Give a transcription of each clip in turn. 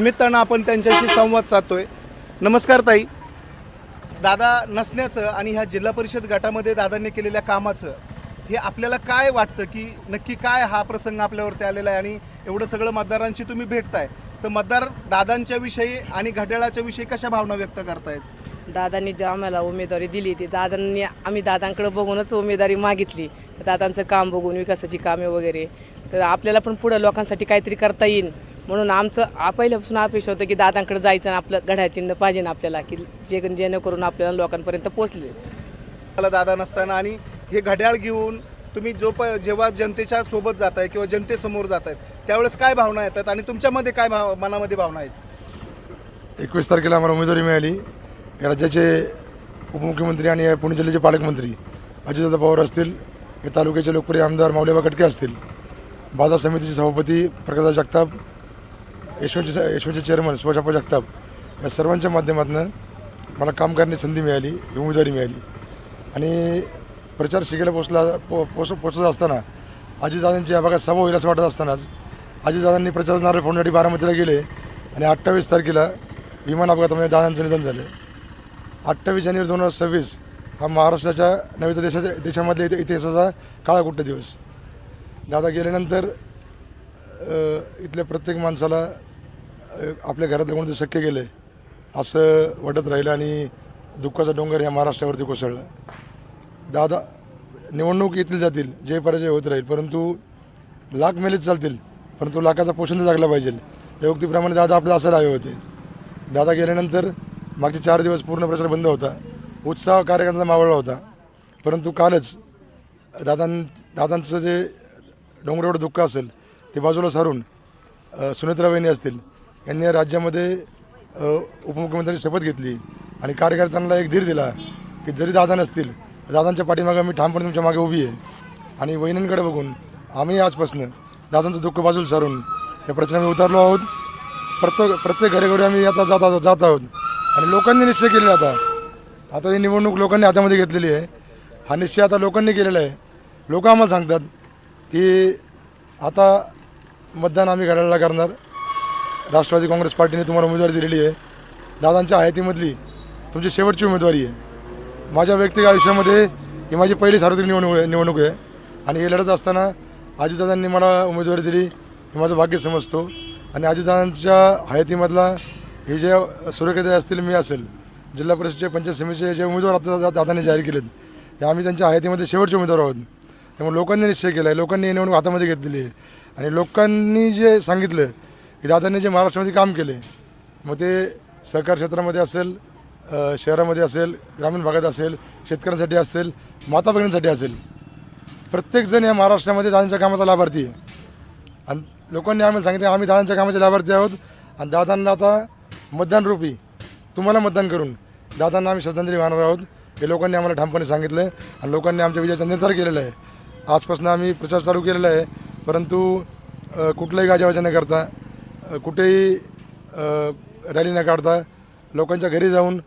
निमित्तानं आपण त्यांच्याशी संवाद साधतोय. नमस्कार ताई. दादा नसण्याचं आणि ह्या जिल्हा परिषद गटामध्ये दादांनी केलेल्या कामाचं हे आपल्याला काय वाटतं की नक्की काय हा प्रसंग आपल्यावरती आलेला आहे आणि एवढं सगळं मतदारांशी तुम्ही भेटताय. तर मतदार दादांच्या विषयी आणि घड्याळाच्या विषयी कशा भावना व्यक्त करतायत? दादांनी जी आम्हाला उमेदवारी दिली ती दादांनी आम्ही दादांकडे बघूनच उमेदवारी मागितली. दादांचं काम बघून विकासाची कामे वगैरे. तर आपल्याला पण पुढं लोकांसाठी काहीतरी करता येईल. म्हणून आमचं आ- पहिल्यापासून अपेक्षा होतं की दादांकडे जायचं आणि आपलं घड्याळ चिन्ह पाहिजे ना आपल्याला की जे जेणेकरून आपल्याला लोकांपर्यंत पोचले मला दादा नसताना आणि हे घड्याळ घेऊन तुम्ही जो प जेव्हा जनतेच्या सोबत जाताय किंवा जनतेसमोर जातायत त्यावेळेस काय भावना येतात आणि तुमच्यामध्ये काय भाव मनामध्ये भावना आहेत? एकवीस तारखेला आम्हाला उमेदवारी मिळाली. या राज्याचे उपमुख्यमंत्री आणि या पुणे जिल्ह्याचे पालकमंत्री अजितदादा पवार असतील या तालुक्याचे लोकप्रिय आमदार माऊलीबा कटके असतील बाजार समितीचे सभापती प्रकाश जगताप यशवंतचे यशवंतचे चेअरमन सुभाषाप्पा जगताप या सर्वांच्या माध्यमातून मला काम करण्याची संधी मिळाली उमेदवारी मिळाली. आणि प्रचार शिकायला पोचला पो पोच पोचत असताना आजीदादांची या भागात सभा होईल असं वाटत असतानाच आजीदादांनी प्रचार नारळ फोडण्यासाठी बारामतीला गेले आणि अठ्ठावीस तारखेला विमान अपघातामध्ये म्हणजे दादांचं निधन झालं. अठ्ठावीस जानेवारी दोन हजार सव्वीस हा महाराष्ट्राच्या नव्हे तर देशाच्या देशामधल्या इति इतिहासाचा काळा कुठ्ट दिवस. दादा गेल्यानंतर इथल्या प्रत्येक माणसाला आपल्या घरातलं ते शक्य केलं असं वाटत राहिलं आणि दुःखाचा डोंगर या महाराष्ट्रावरती कोसळला. दादा निवडणूक येतील जातील जय पराजय होत राहील परंतु लाख मेलेच चालतील परंतु लाखाचा पोषण जागला पाहिजे. या उक्तीप्रमाणे दादा आपलं असं हवे होते. दादा गेल्यानंतर मागचे चार दिवस पूर्ण प्रचार बंद होता. उत्साह कार्यक्रमाचा मावळला होता. परंतु कालच दादां दादांचं जे डोंगरावर दुःख असेल ते बाजूला सारून सुनेत्राबाईंनी असतील यांनी या राज्यामध्ये उपमुख्यमंत्री शपथ घेतली आणि कार्यकर्त्यांना एक धीर दिला की जरी दादा नसतील दादांच्या पाठीमागं मी ठामपणे तुमच्या मागे उभी आहे. आणि वहिनींकडे बघून आम्ही आजपासून दादांचं दुःख बाजूला सारून या प्रचारामध्ये उतरलो आहोत. प्रत्येक प्रत्येक घरोघरी आम्ही आता जात आहोत जात आहोत. आणि लोकांनी निश्चय केलेला आता. आता ही निवडणूक लोकांनी हातामध्ये घेतलेली आहे. हा निश्चय आता लोकांनी केलेला आहे. लोक आम्हाला सांगतात की आता मतदान आम्ही घड्याळाला करणार राष्ट्रवादी काँग्रेस पार्टीने तुम्हाला उमेदवारी दिलेली आहे. दादांच्या हयातीमधली तुमची शेवटची उमेदवारी आहे. माझ्या वैयक्तिक आयुष्यामध्ये ही माझी पहिली सार्वत्रिक निवडणूक आहे निवडणूक आहे. आणि हे लढत असताना अजितदादांनी मला उमेदवारी दिली. हे माझं भाग्य समजतो. आणि अजितदादांच्या हयातीमधला हे जे सुरेखाताई असतील मी असेल. जिल्हा परिषदचे पंचायत समितीचे जे उमेदवार आता दादांनी जाहीर केलेत हे आम्ही त्यांच्या हयातीमध्ये शेवटचे उमेदवार आहोत. त्यामुळे लोकांनी निश्चय केला आहे लोकांनी ही निवडणूक हातामध्ये घेतलेली आहे. आणि लोकांनी जे सांगितलं की दादांनी जे महाराष्ट्रामध्ये काम केले मग ते सहकार क्षेत्रामध्ये असेल शहरामध्ये असेल ग्रामीण भागात असेल शेतकऱ्यांसाठी असेल माता भगिनींसाठी असेल प्रत्येकजण या महाराष्ट्रामध्ये दादांच्या कामाचा लाभार्थी आहे. आणि लोकांनी आम्हाला सांगितलं आम्ही दादांच्या कामाचे लाभार्थी आहोत आणि दादांना आता मतदान रूपी तुम्हाला मतदान करून दादांना आम्ही श्रद्धांजली वाहणार आहोत. हे लोकांनी आम्हाला ठामपणे सांगितलं आहे आणि लोकांनी आमच्या विजयाचा निर्धार केलेला आहे. आजपासून आम्ही प्रचार चालू केलेला आहे परंतु कुठल्याही गाजावाजा न करता कुठेही रॅली न काढता लोकांच्या घरी जाऊन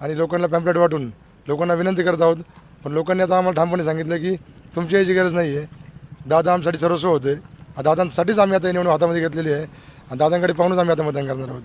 आणि लोकांना पॅम्पलेट वाटून लोकांना विनंती करत आहोत. पण लोकांनी आता आम्हाला ठामपणे सांगितलं की तुमची याची गरज नाही आहे. दादा आमच्यासाठी सर्वस्व होते. दादांसाठीच आम्ही आता निवडणूक हातामध्ये घेतलेली आहे. आणि दादांकडे पाहूनच आम्ही आता मतदान करणार आहोत.